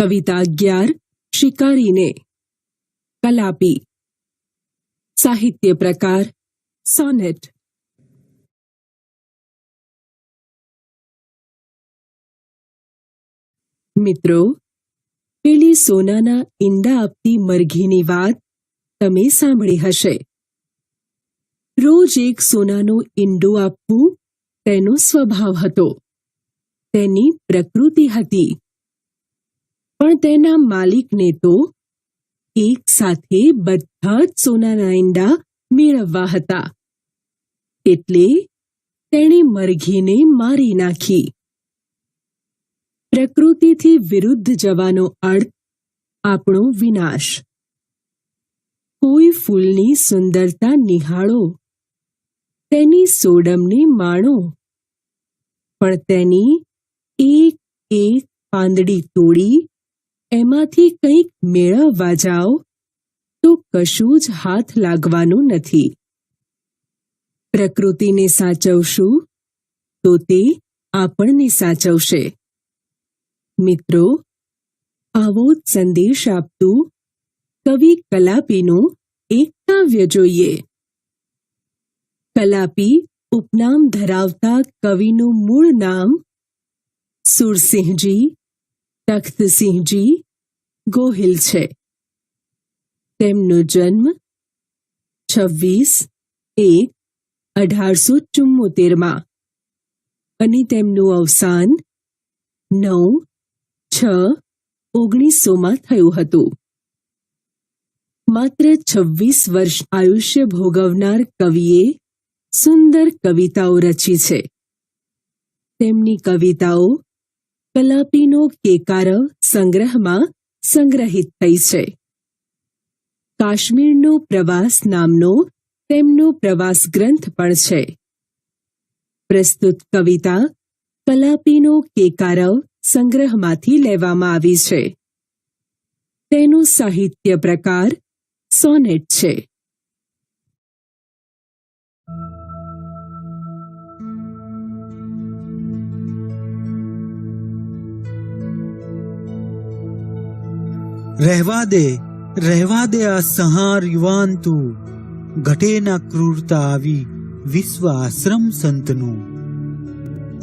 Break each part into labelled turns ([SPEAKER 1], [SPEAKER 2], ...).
[SPEAKER 1] કવિતા અગિયાર શિકારીને કલાપી સાહિત્ય પ્રકાર સોનેટ મિત્રો પેલી સોનાના ઈંડા આપતી મરઘીની વાત તમે સાંભળી હશે રોજ એક સોનાનું ઈંડું આપવું તેનો સ્વભાવ હતો તેની પ્રકૃતિ હતી પણ તેના માલિકને તો એક સાથે બધા જ સોનાના ઈંડા મેળવવા હતા. એટલે તેણે મરઘીને મારી નાખી. પ્રકૃતિથી વિરુદ્ધ જવાનો અર્થ આપણો વિનાશ. કોઈ ફૂલની સુંદરતા નિહાળો. તેની સોડમને માણો. પણ તેની એક એક પાંદડી તોડી એમાંથી કંઈક મેળવવા જાઓ, તો કશું જ હાથ લાગવાનું નથી. પ્રકૃતિને સાચવશું, તો તે આપણને સાચવશે. મિત્રો, આવો જ સંદેશ આપતું કવિ કલાપીનું એક કાવ્ય જોઈએ. કલાપી ઉપનામ ધરાવતા કવિનું મૂળ નામ સુરસિંહજી તખ્તસિંહજી ગોહિલ છે. તેમનો જન્મ છવ્વીસ એક અઢારસો ચુમ્મોતેરમાં અને તેમનું અવસાન નવ છ ઓગણીસોમાં થયું હતું. માત્ર છવ્વીસ વર્ષ આયુષ્ય ભોગવનાર કવિએ સુંદર કવિતાઓ રચી છે. તેમની કવિતાઓ કલાપીનો કેકારવ સંગ્રહમાં સંગ્રહિત થઈ છે. કાશ્મીરનો પ્રવાસ નામનો તેમનો પ્રવાસ ગ્રંથ પણ છે. પ્રસ્તુત કવિતા કલાપીનો કેકારવ સંગ્રહમાંથી લેવામાં આવી છે. તેનો સાહિત્ય પ્રકાર સોનેટ છે.
[SPEAKER 2] રહેવા દે રહેવા દે આ સંહાર યુવાન તું. ઘટે ના ક્રૂરતા આવી વિશ્વ આશ્રમ સંતનું.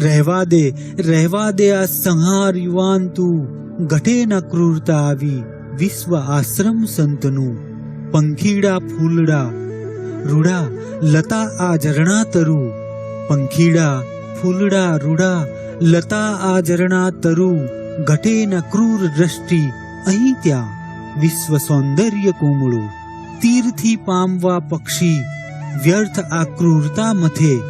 [SPEAKER 2] રહેવા દે રહેવા દે આ સંહાર યુવાન તું. ઘટે ના ક્રૂરતા આવી વિશ્વ આશ્રમ સંતનું. પંખીડા ફૂલડા, રૂડા, લતા આ ઝરણા તરુ પંખીડા, ફૂલડા, રૂડા, લતા આ ઝરણા તરુ ઘટે ન ક્રૂર દ્રષ્ટિ અહીં ત્યાં વિશ્વ સૌંદર્ય કુમળું, તીરથી પામવા પક્ષી, વ્યર્થ આક્રૂરતા મથે.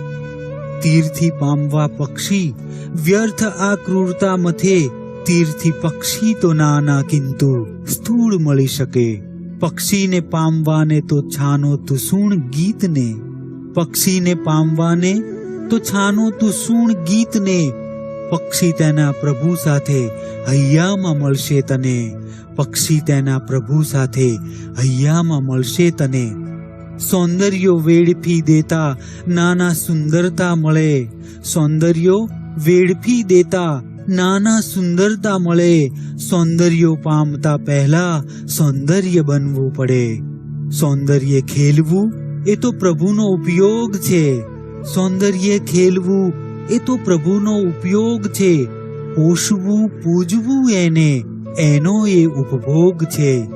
[SPEAKER 2] તીરથી પામવા પક્ષી, વ્યર્થ આક્રૂરતા મથે. તીરથી પક્ષી તો નાના કિંતુ સ્થૂળ મળી શકે. પક્ષીને પામવાને તો છાનો તું સૂણ ગીતને. પક્ષીને પામવાને તો છાનો તું સૂણ ગીતને. પક્ષી તેના પ્રભુ સાથે હૈયામાં મળશે તને. પક્ષી તેના પ્રભુ સાથે હૈયામાં મળશે તને. સૌંદર્યો વેડફી દેતા નાના સુંદરતા મળે. સૌંદર્યો વેડફી દેતા નાના સુંદરતા મળે. સૌંદર્યો પામતા પહેલા સૌંદર્ય બનવું પડે. સૌંદર્ય ખેલવું એ તો પ્રભુનો ઉપયોગ છે. સૌંદર્ય ખેલવું એ તો પ્રભુનો ઉપયોગ છે. પોષવું, પૂજવું એને. એનો એ ઉપભોગ છે.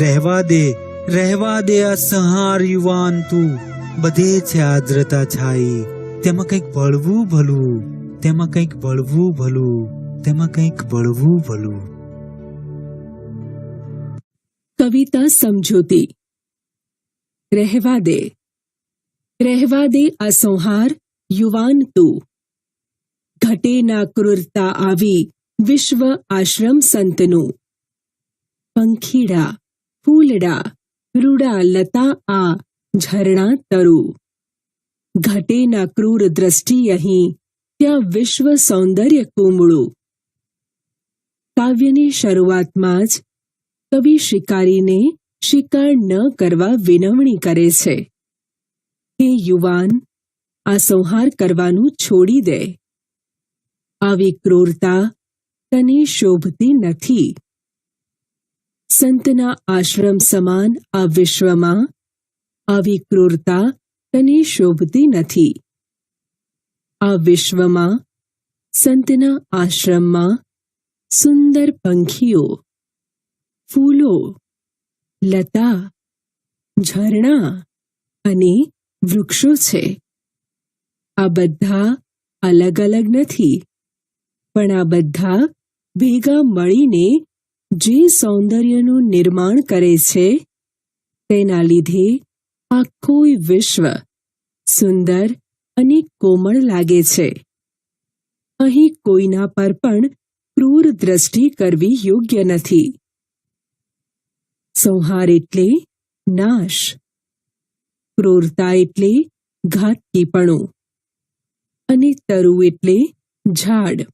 [SPEAKER 2] રહેવા દે રહેવા દે આ સંહાર યુવાન તું. બધે છે આદ્રતા છાઈ તેમાં કંઈક ભળવું ભલું, તેમાં કંઈક ભળવું ભલું, તેમાં કંઈક ભળવું ભલું.
[SPEAKER 1] કવિતા સમજૂતી. રહેવા દે. રહેવા દે અસંહાર યુવાન તું. ઘટે ના ક્રૂરતા આવી વિશ્વ આશ્રમ સંતનું પંખીડા ફૂલડા રૂડા લતા આ ઝરણા તરુ ઘટેના ક્રૂર દ્રષ્ટિ અહીં ત્યાં વિશ્વ સૌંદર્ય કુમળું કાવ્યની શરૂઆતમાં જ કવિ શિકારીને શિકાર ન કરવા વિનવણી કરે છે હે યુવાન આ સંહાર કરવાનું છોડી દે આવી ક્રૂરતા તને શોભતી નથી. સંતના આશ્રમ સમાન આ વિશ્વમાં આવી ક્રૂરતા તને શોભતી નથી. આ વિશ્વમાં સંતના આશ્રમમાં સુંદર પંખીઓ, ફૂલો, લતા, ઝરણા અને વૃક્ષો છે. આ બધા અલગ અલગ નથી, પણ આ બધા ભેગા મળીને જે સૌંદર્યનું નિર્માણ કરે છે, તેના લીધે આખું વિશ્વ સુંદર અને કોમળ લાગે છે. અહીં કોઈના પર પણ ક્રૂર દ્રષ્ટિ કરવી યોગ્ય નથી. સંહાર એટલે નાશ. ક્રૂરતા એટલે ઘાતકીપણું. અને તરુ એટલે ઝાડ.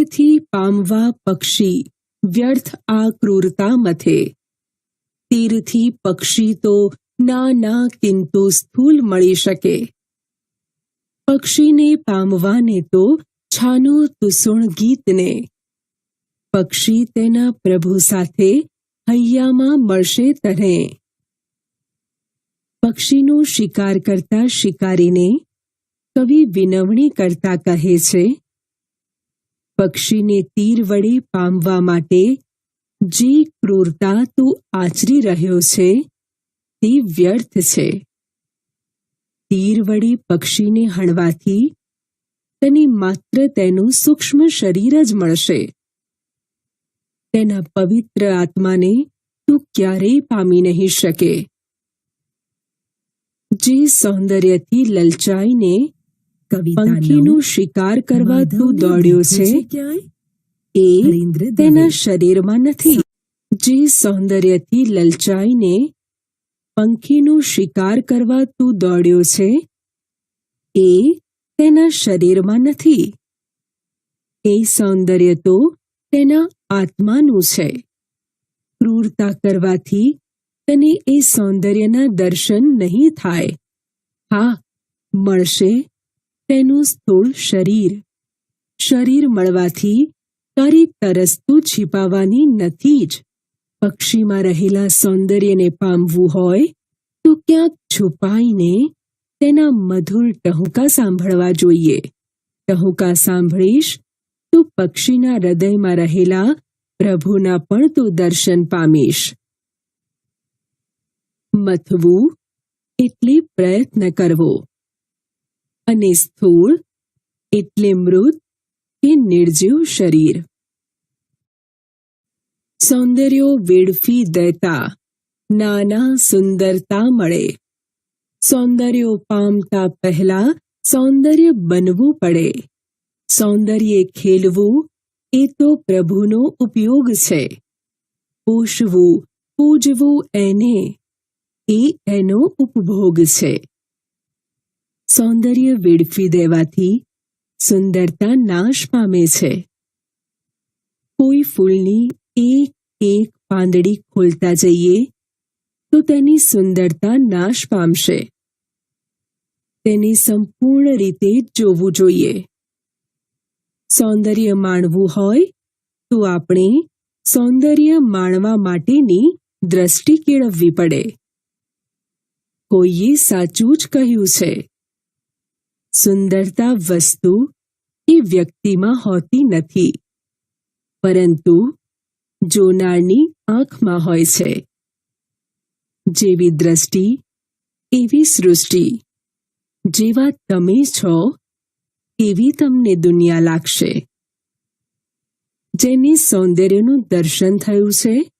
[SPEAKER 1] તીરથી પામવા પક્ષી વ્યર્થ આ ક્રૂરતા મથે. તીરથી પક્ષી તો ના ના કિંતુ સ્થૂલ મળી શકે. પક્ષીને પામવાને તો છાનો તુસુણ ગીતને. પક્ષી તેના પ્રભુ સાથે હૈયામાં મળશે તને. પક્ષીનો શિકાર કરતા શિકારીને કવિ વિનવણી કરતા કહે છે પક્ષીને તીર વડે પામવા માટે જે ક્રૂરતા તું આચરી રહ્યો છે, તે વ્યર્થ છે. તીર વડે પક્ષીને હણવાથી તને માત્ર તેનું સૂક્ષ્મ શરીર જ મળશે. તેના પવિત્ર આત્માને તું ક્યારેય પામી નહીં શકે. જે સૌંદર્યથી લલચાઈને પંખીનો શિકાર કરવા તું દોડ્યો છે? એ તેના શરીરમાં નથી. જે સૌંદર્યથી લલચાઈને પંખીનો શિકાર કરવા તું દોડ્યો છે એ તેના શરીરમાં નથી. એ સૌંદર્ય તો તેના આત્માનું છે. ક્રૂરતા કરવાથી તને એ સૌંદર્યના દર્શન નહીં થાય. હા મળશે. તેનું સ્થૂળ શરીર. શરીર મળવાથી તારી તરસતું છીપાવાની નથી જ. પક્ષીમાં રહેલા સૌંદર્યને પામવું હોય તો ક્યાંક છુપાઈને તેના મધુર ટહુકા સાંભળવા જોઈએ. ટહુકા સાંભળીશ તો પક્ષીના હૃદયમાં રહેલા પ્રભુના પણ તું દર્શન પામીશ. મથવું એટલે પ્રયત્ન કરવો. અને સ્થૂળ એટલે મૃત કે નિર્જીવ શરીર. સૌંદર્યો વેડફી દેતા નાના સુંદરતા મળે. સૌંદર્યો પામતા પહેલા સૌંદર્ય બનવું પડે. સૌંદર્ય ખેલવું એ તો પ્રભુનો ઉપયોગ છે. પોષવું, પૂજવું એને, એ એનો ઉપભોગ છે. સૌંદર્ય વેડફી દેવાથી સુંદરતા નાશ પામે છે. કોઈ ફૂલની એક એક પાંદડી ખોલતા જઈએ તો તેની સુંદરતા નાશ પામશે. તેને સંપૂર્ણ રીતે જોવું જોઈએ. સૌંદર્ય માણવું હોય તો આપણે સૌંદર્ય માણવા માટેની દ્રષ્ટિ કેળવવી પડે. કોઈએ સાચું જ કહ્યું છે. સુંદરતા વસ્તુ એ વ્યક્તિમાં હોતી નથી. પરંતુ જોનારની આંખમાં હોય છે. જેવી દ્રષ્ટિ, એવી સૃષ્ટિ. જેવા તમે છો, એવી તમને દુનિયા લાગશે. જેને સૌંદર્યનું દર્શન થયું છે,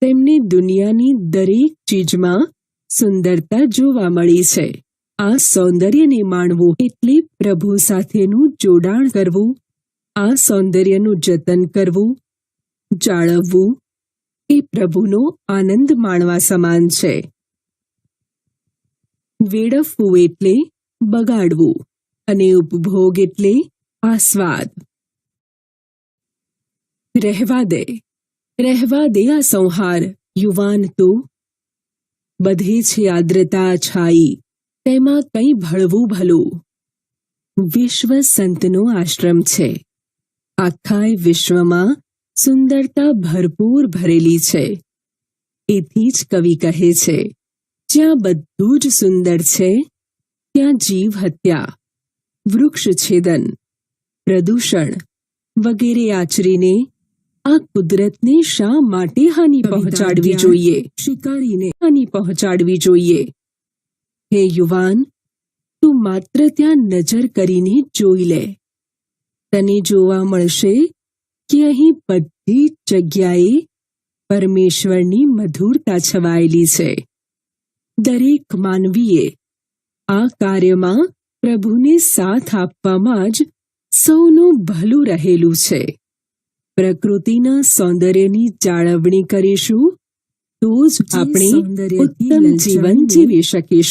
[SPEAKER 1] તેમને દુનિયાની દરેક ચીજમાં સુંદરતા જોવા મળી છે. આ સૌંદર્યને માણવું એટલે પ્રભુ સાથેનું જોડાણ કરવું. આ સૌંદર્યનું જતન કરવું. જાળવવું. એ પ્રભુનો આનંદ માણવા સમાન છે. વેડફવું એટલે બગાડવું અને ઉપભોગ એટલે આસ્વાદ. રહેવા દે. રહેવા દે આ સંહાર, યુવાન તું. બધે છે આદ્રતા છાઈ. તેમાં કંઈ ભળવું ભલું. વિશ્વ સંતનો આશ્રમ છે. આખાય વિશ્વમાં સુંદરતા ભરપૂર ભરેલી છે. એથી જ કવિ કહે છે જ્યાં બધું જ સુંદર છે ત્યાં જીવ હત્યા વૃક્ષ છેદન પ્રદૂષણ વગેરે આચરીને આ કુદરતને શા માટે હાનિ પહોંચાડવી જોઈએ? શિકારીને હાનિ પહોંચાડવી જોઈએ. હે યુવાન તું માત્ર ત્યાં નજર કરીને જોઈ લે. તને જોવા મળશે કે અહીં બધી જગ્યાએ પરમેશ્વરની મધુરતા છવાયેલી છે. દરેક માનવીએ આ કાર્યમાં પ્રભુને સાથ આપવામાં જ સૌનું ભલું રહેલું છે. પ્રકૃતિના સૌંદર્યની જાળવણી કરીશું તો જ આપણે ઉત્તમ જીવન જીવી શકીશું.